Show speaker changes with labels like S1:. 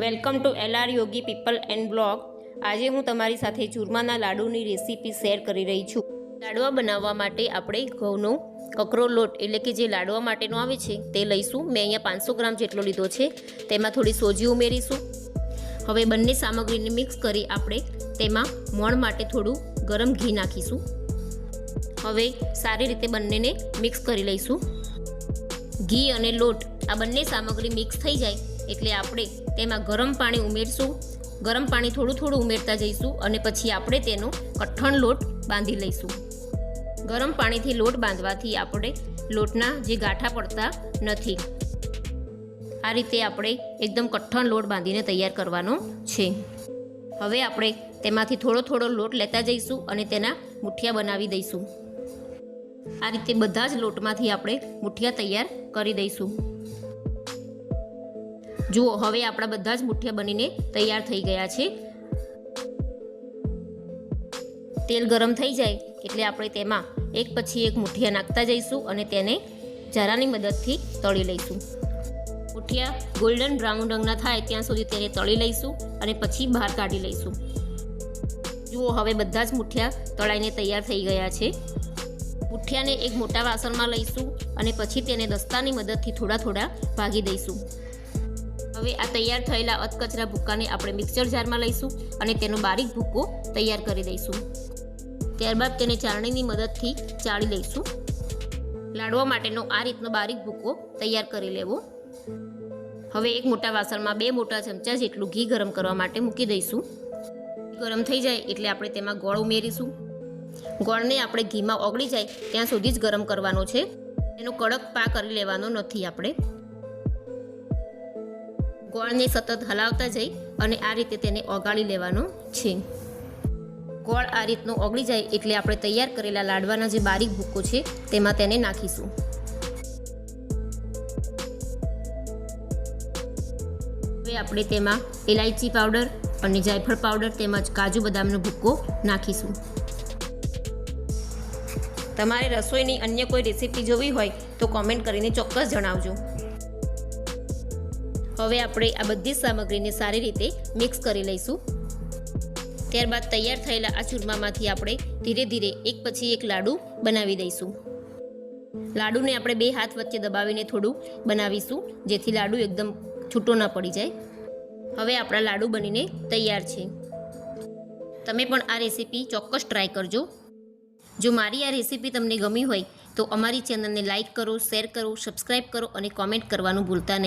S1: Welcome to L R Yogi people and blog. આજે હું તમારી સાથે ચૂરમાના લાડુની રેસીપી શેર કરી રહી છું. લાડવા બનાવવા માટે આપણે ઘઉંનો કકરો લોટ એટલે કે જે લાડવા માટેનો આવે છે તે લઈશું. મેં અહીંયા પાંચસો ગ્રામ જેટલો લીધો છે. તેમાં થોડી સોજી ઉમેરીશું. હવે બંને સામગ્રીને મિક્સ કરી આપણે તેમાં મોણ માટે થોડું ગરમ ઘી નાખીશું. હવે સારી રીતે બંનેને મિક્સ કરી લઈશું. ઘી અને લોટ આ બંને સામગ્રી મિક્સ થઈ જાય એટલે આપણે તેમાં ગરમ પાણી ઉમેરશું. ગરમ પાણી થોડું થોડું ઉમેરતા જઈશું અને પછી આપણે તેનો કઠણ લોટ બાંધી લઈશું. ગરમ પાણીથી લોટ બાંધવાથી આપણે લોટના જે ગાંઠા પડતા નથી. આ રીતે આપણે એકદમ કઠણ લોટ બાંધીને તૈયાર કરવાનો છે. હવે આપણે તેમાંથી થોડો થોડો લોટ લેતા જઈશું અને તેના મુઠિયા બનાવી દઈશું. આ રીતે બધા જ લોટમાંથી આપણે મુઠિયા તૈયાર કરી દઈશું. જુઓ, હવે આપણા બધા જ મુઠ્ઠિયા બનીને તૈયાર થઈ ગયા છે. તેલ ગરમ થઈ જાય એટલે આપણે તેમાં એક પછી એક મુઠિયા નાખતા જઈશું અને તેને જરાની મદદથી તળી લઈશું. મુઠિયા ગોલ્ડન બ્રાઉન રંગના થાય ત્યાં સુધી તેને તળી લઈશું અને પછી બહાર કાઢી લઈશું. જુઓ, હવે બધા જ મુઠિયા તળાઈને તૈયાર થઈ ગયા છે. મુઠિયાને એક મોટા વાસણમાં લઈશું અને પછી તેને દસ્તાની મદદથી થોડા થોડા ભાગી દઈશું. હવે આ તૈયાર થયેલા અધકચરા ભૂક્કાને આપણે મિક્સર જારમાં લઈશું અને તેનો બારીક ભૂક્કો તૈયાર કરી દઈશું. ત્યારબાદ તેને ચાળણીની મદદથી ચાળી લઈશું. લાડવા માટેનો આ રીતનો બારીક ભૂક્કો તૈયાર કરી લેવો. હવે એક મોટા વાસણમાં બે મોટા ચમચા જેટલું ઘી ગરમ કરવા માટે મૂકી દઈશું. ગરમ થઈ જાય એટલે આપણે તેમાં ગોળ ઉમેરીશું. ગોળને આપણે ઘીમાં ઓગળી જાય ત્યાં સુધી જ ગરમ કરવાનો છે. એનો કડક પા કરી લેવાનો નથી આપણે. ગોળને સતત હલાવતા જઈ અને આ રીતે તેને ઓગાળી લેવાનો છે. ગોળ આ રીતનો ઓગળી જાય એટલે આપણે તૈયાર કરેલા લાડવાના જે બારીક ભૂકો છે, તેમાં તેને નાખીશું. હવે આપણે તેમાં ઇલાયચી પાવડર અને જાયફળ પાવડર તેમજ કાજુ બદામનો ભૂકો નાખીશું. તમારે રસોઈની અન્ય કોઈ રેસીપી જોવી હોય તો કોમેન્ટ કરીને ચોક્કસ જણાવજો. હવે આપણે આ બધી સામગ્રીને સારી રીતે મિક્સ કરી લઈશું. ત્યારબાદ તૈયાર થયેલા આ ચૂરમામાંથી આપણે ધીરે ધીરે એક પછી એક લાડુ બનાવી દઈશું. લાડુને આપણે બે હાથ વચ્ચે દબાવીને થોડું બનાવીશું, જેથી લાડુ એકદમ છૂટો ન પડી જાય. હવે આપણા લાડુ બનીને તૈયાર છે. તમે પણ આ રેસીપી ચોક્કસ ટ્રાય કરજો. જો મારી આ રેસીપી તમને ગમી હોય, તો અમારી ચેનલને લાઇક કરો, શેર કરો સબસ્ક્રાઈબ કરો અને કોમેન્ટ કરવાનું ભૂલતા નહીં.